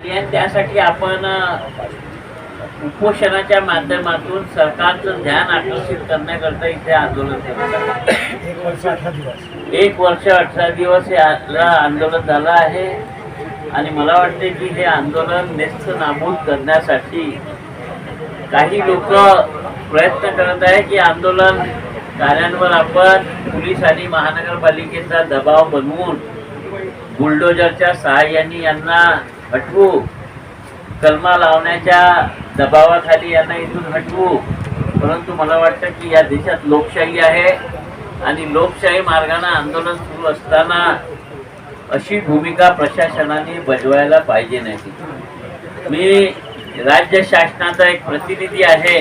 त्यासाठी आपण उपोषणाच्या माध्यमातून सरकारचं ध्यान आकर्षित करण्याकरता इथे आंदोलन केलं एक वर्ष अठरा दिवस. याला आंदोलन झालं आहे. आणि मला वाटते की हे आंदोलन नेस्त नाबूद करण्यासाठी काही लोक प्रयत्न करत आहे की आंदोलन कार्यांवर आपण पोलीस आणि महानगरपालिकेचा दबाव बनवून बुलडोजरच्या सहाय्याने यांना हटवू. कलमा लावण्याच्या दबावाखाली यांना इथून हटवू. परंतु मला वाटतं की या देशात लोकशाही आहे आणि लोकशाही मार्गाने आंदोलन सुरू असताना अशी भूमिका प्रशासनाने बजवायला पाहिजे नाही. मी राज्य शासनाचा एक प्रतिनिधी आहे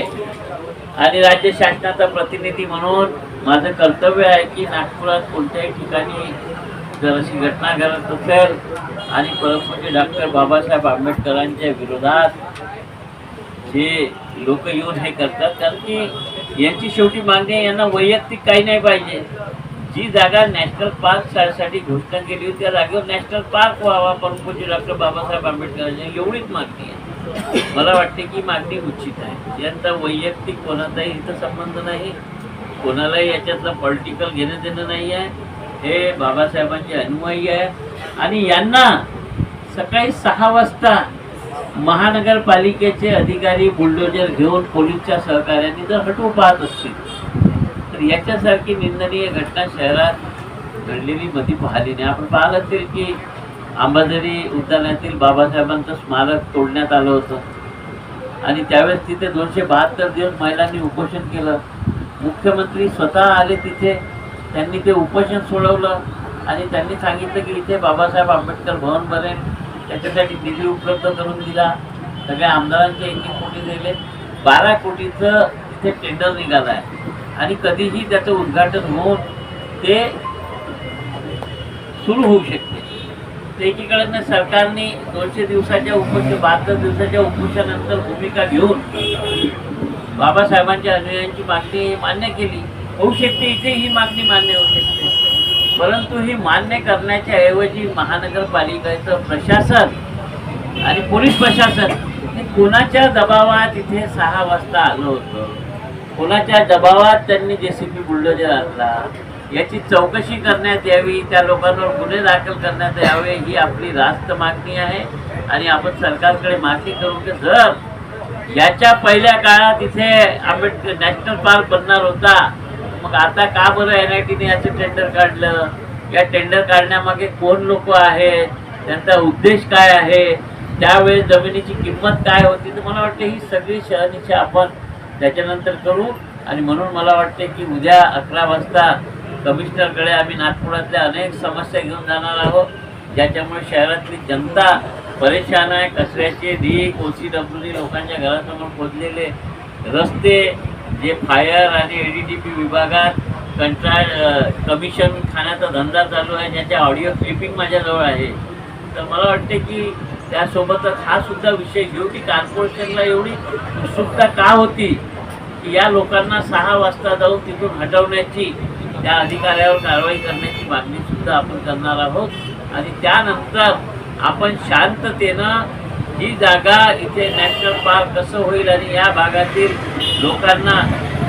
आणि राज्य शासनाचा प्रतिनिधी म्हणून माझं कर्तव्य आहे की नागपुरात कोणत्याही ठिकाणी जर अशी घटना घडत असेल आणि परमपूज्य डॉक्टर बाबासाहेब आंबेडकरांच्या विरोधात जे लोक येऊन हे करतात कारण की यांची शेवटी मागणी यांना वैयक्तिक काही नाही पाहिजे. जी जागा नॅशनल पार्कसाठी घोषणा केली होती त्या जागेवर नॅशनल पार्क व्हावा परमपूज्य डॉक्टर बाबासाहेब आंबेडकरांच्या एवढीच मागणी आहे. मला वाटते की मागणी उचित आहे. यांचा वैयक्तिक कोणाचाही इथं संबंध नाही कोणालाही याच्यातलं पॉलिटिकल घेणं देणं नाही आहे. हे बाबासाहेबांचे अनुयायी आहे. आणि यांना सकाळी सहा वाजता महानगरपालिकेचे अधिकारी बुलडोजर घेऊन पोलीसच्या सहकार्याने जर हटवू पाहत असतील. तर याच्यासारखी निंदनीय घटना शहरात घडलेली मध्ये पाहिली नाही. आपण पाहत असेल की अंबाझरी उद्यानातील बाबासाहेबांचं स्मारक तोडण्यात आलं होतं. आणि त्यावेळेस तिथे दोनशे बहात्तर दिवस महिलांनी उपोषण केलं. मुख्यमंत्री स्वतः आले तिथे. त्यांनी ते उपोषण सोडवलं आणि त्यांनी सांगितलं की इथे बाबासाहेब आंबेडकर भवन बनेल. त्याच्यासाठी निधी उपलब्ध करून दिला. सगळ्या आमदारांचे एक एक कोटी दिले. बारा कोटीचं तिथे टेंडर निघालं आहे आणि कधीही त्याचं उद्घाटन होऊन ते सुरू होऊ शकते. तर एकीकडे सरकारने दोनशे दिवसाच्या उपोषण बहात्तर दिवसाच्या उपोषणानंतर भूमिका घेऊन बाबासाहेबांच्या अनुयायांची मागणी मान्य केली. होऊ शकते इथे ही मागणी मान्य होऊ शकते. परंतु ही मान्य करण्याच्या ऐवजी महानगरपालिकेचं प्रशासन आणि पोलीस प्रशासन हे कोणाच्या दबावात इथे सहा वाजता आलं होतं? कोणाच्या दबावात त्यांनी जे सी पी बुलडोजर आणला? याची चौकशी करण्यात यावी त्या लोकांवर गुन्हे दाखल करण्यात यावे ही आपली रास्त मागणी आहे. आणि आपण सरकारकडे मागणी करू की जर याच्या पहिल्या काळात इथे आंबेडकर नॅशनल पार्क बनणार होता मग आता का बरं एन आय टीने याचं टेंडर काढलं? या टेंडर काढण्यामागे कोण लोक आहेत? त्यांचा उद्देश काय आहे? त्यावेळेस जमिनीची किंमत काय होती? तर मला वाटते ही सगळी शहनिशा आपण त्याच्यानंतर करू. आणि म्हणून मला वाटते की उद्या अकरा वाजता कमिशनरकडे आम्ही नागपुरातल्या अनेक समस्या घेऊन जाणार आहोत. ज्याच्यामुळे शहरातली जनता परेशान आहे. कचऱ्याचे ढीक ओ सी लोकांच्या घरासमोर खोदलेले रस्ते जे फायर आणि ए डी टी पी विभागात कंत्राट कमिशन खाण्याचा धंदा चालू आहे ज्याच्या ऑडिओ क्लिपिंग माझ्याजवळ आहे. तर मला वाटते की त्यासोबतच हा सुद्धा विषय घेऊ की कॉर्पोरेशनला एवढी उत्सुकता का होती की या लोकांना सहा वाजता जाऊन तिथून हटवण्याची त्या अधिकाऱ्यावर कारवाई करण्याची मागणी सुद्धा आपण करणार आहोत. आणि त्यानंतर आपण शांततेनं ही जागा इथे नॅशनल पार्क कसं होईल आणि या भागातील लोकांना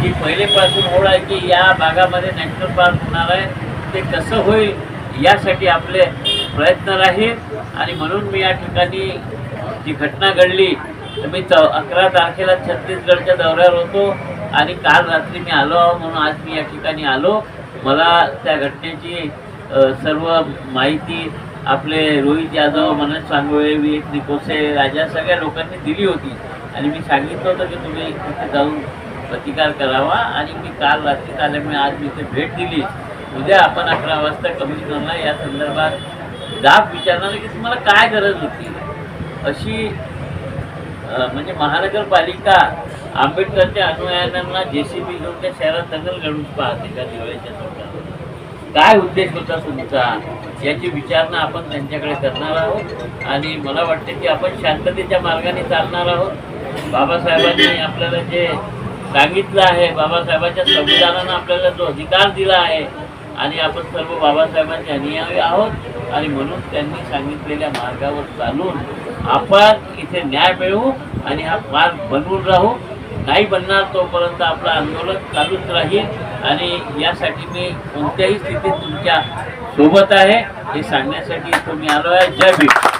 जी पहिलेपासून ओढ आहे की या भागामध्ये नॅशनल पार्क होणार आहे. ते कसं होईल यासाठी आपले प्रयत्न राहील. आणि म्हणून मी या ठिकाणी जी घटना घडली तर मी चौ अकरा तारखेला छत्तीसगडच्या दौऱ्यावर होतो. आणि काल रात्री मी आलो आहो म्हणून आज मी या ठिकाणी आलो. मला त्या घटनेची सर्व माहिती आपले रोहित यादव मनोज सांगोळे विवेक निकोसे राजा सगळ्या लोकांनी दिली होती. आणि मी सांगितलं होतं की तुम्ही तिथे जाऊन प्रतिकार करावा आणि मी काल रात्री आल्यामुळे आज मी ते भेट दिली. उद्या आपण अकरा वाजता कमिशनरला या संदर्भात जाब विचारणार की तुम्हाला काय गरज होती? अशी म्हणजे महानगरपालिका आंबेडकरच्या अनुयायांना जे सी बी घेऊन त्या शहरात दंगल घडून पाहते का दिवाळीच्या तोंडावर काय उद्देश होता तुमचा? याची विचारणा आपण त्यांच्याकडे करणार आहोत आणि मला वाटते की आपण शांततेच्या मार्गाने चालणार आहोत. बाबासाहेबांनी आपल्याला जे सांगितलं आहे बाबासाहेबांच्या संविधानानं आपल्याला जो अधिकार दिला आहे आणि आपण सर्व बाबासाहेबांचे अनुयायी आहोत आणि म्हणून त्यांनी सांगितलेल्या मार्गावर चालून आपण इथे न्याय मिळवू आणि हा मार्ग बनवून राहू. नाही बनणार तोपर्यंत आपलं आंदोलन चालूच राहील. आणि यासाठी मी कोणत्याही स्थितीत तुमच्यासोबत आहे हे सांगण्यासाठी तुम्ही आलो आहे. जय भीम.